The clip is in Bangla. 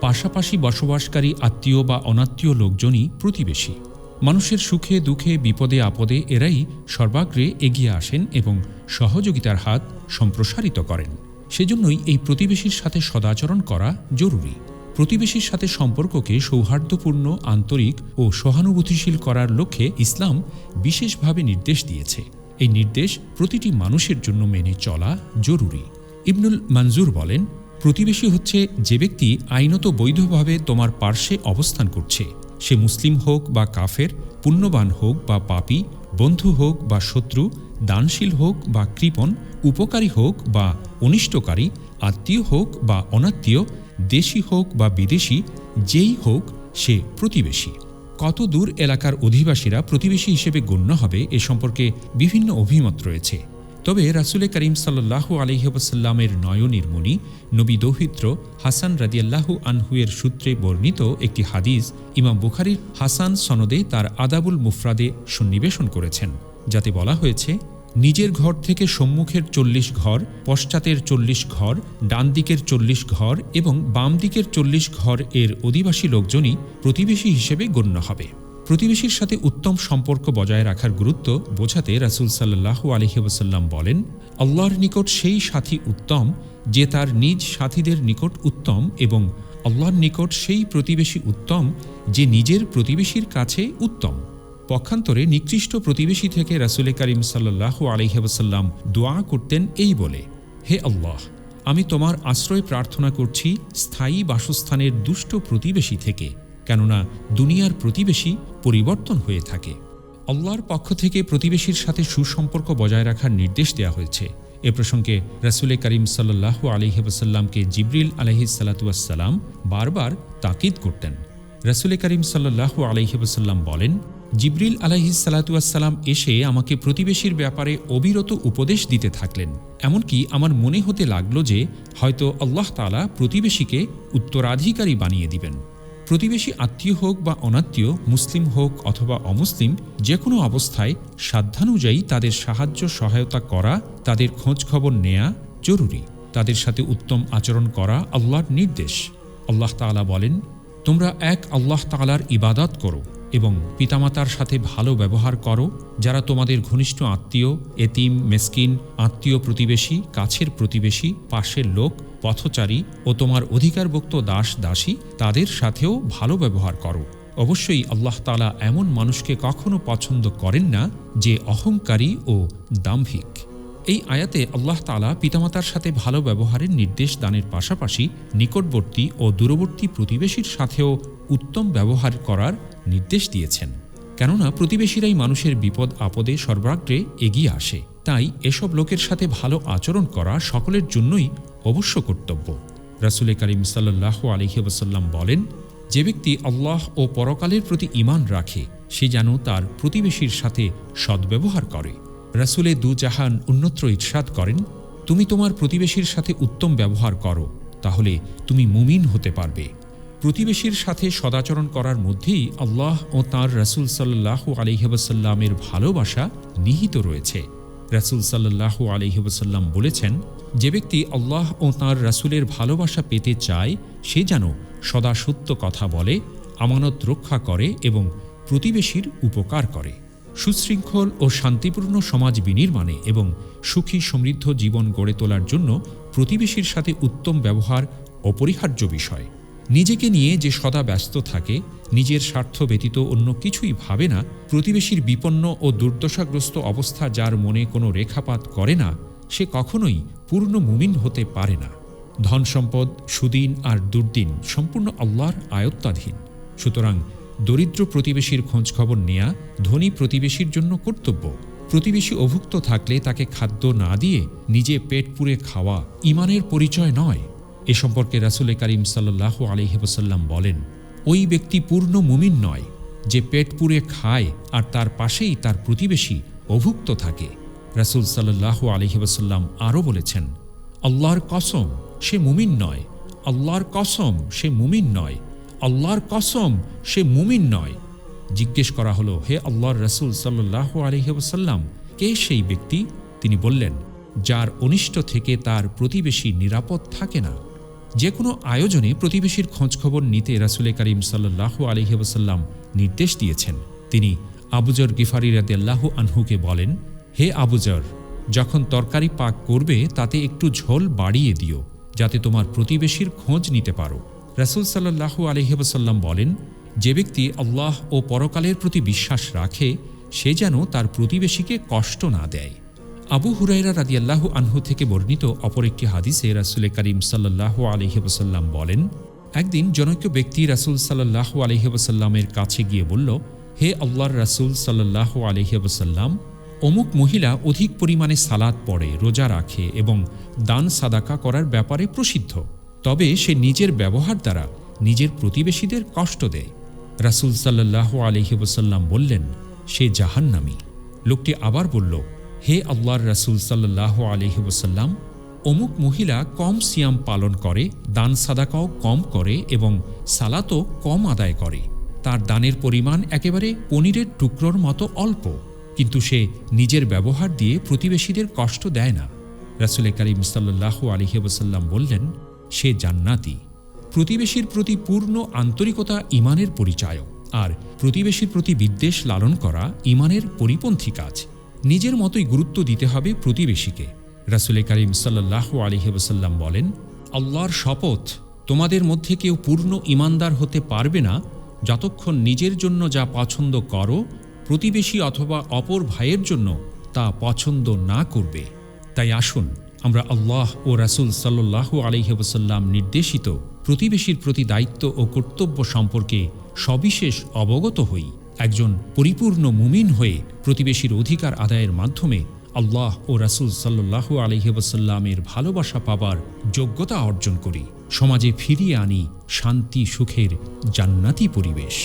পাশাপাশি বসবাসকারী আত্মীয় বা অনাত্মীয় লোকজনই প্রতিবেশী। মানুষের সুখে, দুঃখে, বিপদে, আপদে এরাই সর্বাগ্রে এগিয়ে আসেন এবং সহযোগিতার হাত সম্প্রসারিত করেন। সেজন্যই এই প্রতিবেশীর সাথে সদাচরণ করা জরুরি। প্রতিবেশীর সাথে সম্পর্ককে সৌহার্দ্যপূর্ণ, আন্তরিক ও সহানুভূতিশীল করার লক্ষ্যে ইসলাম বিশেষভাবে নির্দেশ দিয়েছে। এই নির্দেশ প্রতিটি মানুষের জন্য মেনে চলা জরুরি। ইবনুল মঞ্জুর বলেন প্রতিবেশী হচ্ছে যে ব্যক্তি আইনত বৈধভাবে তোমার পার্শ্বে অবস্থান করছে। সে মুসলিম হোক বা কাফের, পুণ্যবান হোক বা পাপী, বন্ধু হোক বা শত্রু, দানশীল হোক বা কৃপণ, উপকারী হোক বা অনিষ্টকারী, আত্মীয় হোক বা অনাত্মীয়, দেশি হোক বা বিদেশি, যেই হোক সে প্রতিবেশী। কত দূর এলাকার অধিবাসীরা প্রতিবেশী হিসেবে গণ্য হবে এ সম্পর্কে বিভিন্ন অভিমত রয়েছে। তবে রাসুলে করিম সাল্লাহু আলহিহাসাল্লামের নয়নির্মণি নবী দৌহিত্র হাসান রাদিয়াল্লাহু আনহুয়ের সূত্রে বর্ণিত একটি হাদিস ইমাম বুখারির হাসান সনদে তার আদাবুল মুফরাদে সন্নিবেশন করেছেন, যাতে বলা হয়েছে, নিজের ঘর থেকে সম্মুখের চল্লিশ ঘর, পশ্চাতের চল্লিশ ঘর ডান দিকের চল্লিশ ঘর এবং বাম দিকের চল্লিশ ঘর এর অধিবাসী লোকজনই প্রতিবেশী হিসেবে গণ্য হবে। প্রতিবেশীর সাথে উত্তম সম্পর্ক বজায় রাখার গুরুত্ব বোঝাতে রাসুল সাল্লাহু আলহিবাসাল্লাম বলেন, আল্লাহর নিকট সেই সাথী উত্তম যে তার নিজ সাথীদের নিকট উত্তম এবং আল্লাহর নিকট সেই প্রতিবেশী উত্তম যে নিজের প্রতিবেশীর কাছে উত্তম। পক্ষান্তরে নিকৃষ্ট প্রতিবেশী থেকে রাসুলে করিম সাল্লাহু আলহিহাসাল্লাম দোয়া করতেন এই বলে, হে আল্লাহ, আমি তোমার আশ্রয় প্রার্থনা করছি স্থায়ী বাসস্থানের দুষ্ট প্রতিবেশী থেকে। কেননা দুনিয়ার প্রতিবেশী পরিবর্তন হয়ে থাকে। আল্লাহর পক্ষ থেকে প্রতিবেশীর সাথে সুসম্পর্ক বজায় রাখার নির্দেশ দেওয়া হয়েছে। এ প্রসঙ্গে রাসুলে করিম সাল্লাহু আলহিহাসাল্লামকে জিবরিল আলহিসাল্লাতুয়াসাল্লাম বারবার তাকিদ করতেন। রাসুলে করিম সাল্লাহু আলহিহাসাল্লাম বলেন, জিবরিল আলাহিসাল্লাতুয়াসাল্লাম এসে আমাকে প্রতিবেশীর ব্যাপারে অবিরত উপদেশ দিতে থাকলেন। এমনকি আমার মনে হতে লাগল যে হয়তো আল্লাহ তালা প্রতিবেশীকে উত্তরাধিকারী বানিয়ে দিবেন। প্রতিবেশী আত্মীয় হোক বা অনাত্মীয়, মুসলিম হোক অথবা অমুসলিম যে কোনো অবস্থায় সাধ্যানুযায়ী তাদের সাহায্য সহায়তা করা, তাদের খোঁজ খবর নেয়া জরুরি। তাদের সাথে উত্তম আচরণ করা আল্লাহর নির্দেশ। আল্লাহ তালা বলেন, তোমরা এক আল্লাহ তালার ইবাদত করো এবং পিতামাতার সাথে ভালো ব্যবহার করো। যারা তোমাদের ঘনিষ্ঠ আত্মীয়, এতিম, মেসকিন, আত্মীয় প্রতিবেশী, কাছের প্রতিবেশী, পাশের লোক পথচারী ও তোমার অধিকারভুক্ত দাস দাসী তাদের সাথেও ভালো ব্যবহার করো। অবশ্যই আল্লাহ তালা এমন মানুষকে কখনো পছন্দ করেন না যে অহংকারী ও দাম্ভিক। এই আয়াতে আল্লাহ তালা পিতামাতার সাথে ভালো ব্যবহারের নির্দেশ দানের পাশাপাশি নিকটবর্তী ও দূরবর্তী প্রতিবেশীর সাথেও উত্তম ব্যবহার করার নির্দেশ দিয়েছেন। কেননা প্রতিবেশীরাই মানুষের বিপদ আপদে সর্বাগ্রে এগিয়ে আসে। তাই এসব লোকের সাথে ভালো আচরণ করা সকলের জন্যই অবশ্য কর্তব্য। রাসুলে করিম সাল্লাহ আলহিবাসাল্লাম বলেন, যে ব্যক্তি আল্লাহ ও পরকালের প্রতি ইমান রাখে, সে যেন তার প্রতিবেশীর সাথে সদ্ব্যবহার করে। রাসুলে দু জাহান অন্যত্র ইরশাদ করেন, তুমি তোমার প্রতিবেশীর সাথে উত্তম ব্যবহার করো, তাহলে তুমি মুমিন হতে পারবে। প্রতিবেশীর সাথে সদাচরণ করার মধ্যেই আল্লাহ ও তাঁর রাসুল সাল্লাহ আলহিবাসাল্লামের ভালোবাসা নিহিত রয়েছে। রাসুল সাল্লাহ আলহিবাসাল্লাম বলেছেন যে ব্যক্তি আল্লাহ ও তাঁর রাসুলের ভালোবাসা পেতে চায়, সে যেন সদা সত্য কথা বলে, আমানত রক্ষা করে এবং প্রতিবেশীর উপকার করে। সুশৃঙ্খল ও শান্তিপূর্ণ সমাজ বিনির্মাণে এবং সুখী সমৃদ্ধ জীবন গড়ে তোলার জন্য প্রতিবেশীর সাথে উত্তম ব্যবহার অপরিহার্য বিষয়। নিজেকে নিয়ে যে সদা ব্যস্ত থাকে, নিজের স্বার্থ ব্যতীত অন্য কিছুই ভাবে না, প্রতিবেশীর বিপন্ন ও দুর্দশাগ্রস্ত অবস্থা যার মনে কোনো রেখাপাত করে না সে কখনোই পূর্ণ মুমিন হতে পারে না। ধন সম্পদ, সুদিন আর দুর্দিন সম্পূর্ণ আল্লাহর আয়ত্তাধীন। সুতরাং দরিদ্র প্রতিবেশীর খোঁজখবর নেয়া ধনী প্রতিবেশীর জন্য কর্তব্য। প্রতিবেশী অভুক্ত থাকলে তাকে খাদ্য না দিয়ে নিজে পেট পুরে খাওয়া ইমানের পরিচয় নয়। এ সম্পর্কে রাসুলে করিম সাল্লাহ আলহিবসাল্লাম বলেন, ওই ব্যক্তি পূর্ণ মুমিন নয়। যে পেট পুরে খায় আর তার পাশেই তার প্রতিবেশী অভুক্ত থাকে। রাসুল সাল্লাহ আলহিবসাল্লাম আরও বলেছেন, আল্লাহর কসম, সে মুমিন নয়। আল্লাহর কসম, সে মুমিন নয়। আল্লাহর কসম, সে মুমিন নয়। জিজ্ঞেস করা হলো, হে আল্লাহর রসুল সাল্লাহ আলহিবসাল্লাম কে সেই ব্যক্তি? তিনি বললেন, যার অনিষ্ট থেকে তার প্রতিবেশী নিরাপদ থাকে না। যে কোনো আয়োজনে প্রতিবেশীর খোঁজখবর নিতে রাসুলে করিম সাল্লাহ আলহিবসাল্লাম নির্দেশ দিয়েছেন। তিনি আবুজর গিফারি রাদিয়াল্লাহু আনহুকে বলেন হে আবুজর যখন তরকারি পাক করবে, তাতে একটু ঝোল বাড়িয়ে দিও, যাতে তোমার প্রতিবেশীর খোঁজ নিতে পারো। রাসুল সাল্লাহু আলহিবসাল্লাম বলেন, যে ব্যক্তি আল্লাহ ও পরকালের প্রতি বিশ্বাস রাখে, সে যেন তার প্রতিবেশীকে কষ্ট না দেয়। আবু হুরাইরা রাদিয়াল্লাহু আনহু থেকে বর্ণিত অপর একটি হাদিসে রাসুল করিম সাল্লাহ আলহিবসাল্লাম বলেন, একদিন জনৈক ব্যক্তি রাসুল সাল্লাহ আলহিবসাল্লামের কাছে গিয়ে বলল, হে আল্লাহর রাসুল সাল্লাহ আলহিবসাল্লাম অমুক মহিলা অধিক পরিমাণে সালাদ পড়ে, রোজা রাখে এবং দান সাদাকা করার ব্যাপারে প্রসিদ্ধ। তবে সে নিজের ব্যবহার দ্বারা নিজের প্রতিবেশীদের কষ্ট দেয়। রাসুল সাল্লাহ আলহিবসাল্লাম বললেন, সে জাহান্নামী। লোকটি আবার বলল, হে আল্লাহর রাসুল সাল্লাহ আলহিবসাল্লাম অমুক মহিলা কম সিয়াম পালন করে, দান সাদাকাও কম করে এবং সালাতও কম আদায় করে। তার দানের পরিমাণ একেবারে পনিরের টুকরোর মতো অল্প। কিন্তু সে নিজের ব্যবহার দিয়ে প্রতিবেশীদের কষ্ট দেয় না। রাসুলে করিম সাল্লাহ আলহিবসাল্লাম বললেন, সে জান্নাতি। প্রতিবেশীর প্রতি পূর্ণ আন্তরিকতা ইমানের পরিচায়ক। আর প্রতিবেশীর প্রতি বিদ্বেষ লালন করা ইমানের পরিপন্থী কাজ। নিজের মতোই গুরুত্ব দিতে হবে প্রতিবেশীকে। রাসুলে করিম সাল্লাহ আলহিবসাল্লাম বলেন, আল্লাহর শপথ তোমাদের মধ্যে কেউ পূর্ণ ইমানদার হতে পারবে না। যতক্ষণ নিজের জন্য যা পছন্দ করো প্রতিবেশী অথবা অপর ভাইয়ের জন্য তা পছন্দ না করবে। তাই আসুন, আমরা আল্লাহ ও রাসুল সাল্লাহ আলহিবসাল্লাম নির্দেশিত প্রতিবেশীর প্রতি দায়িত্ব ও কর্তব্য সম্পর্কে সবিশেষ অবগত হই। একজন পরিপূর্ণ মুমিন হয়ে প্রতিবেশীর অধিকার আদায়ের মাধ্যমে আল্লাহ ও রাসুল সাল্লাহ আলহিবসাল্লামের ভালোবাসা পাবার যোগ্যতা অর্জন করি। সমাজে ফিরিয়ে আনি শান্তি, সুখের জান্নাতি পরিবেশ।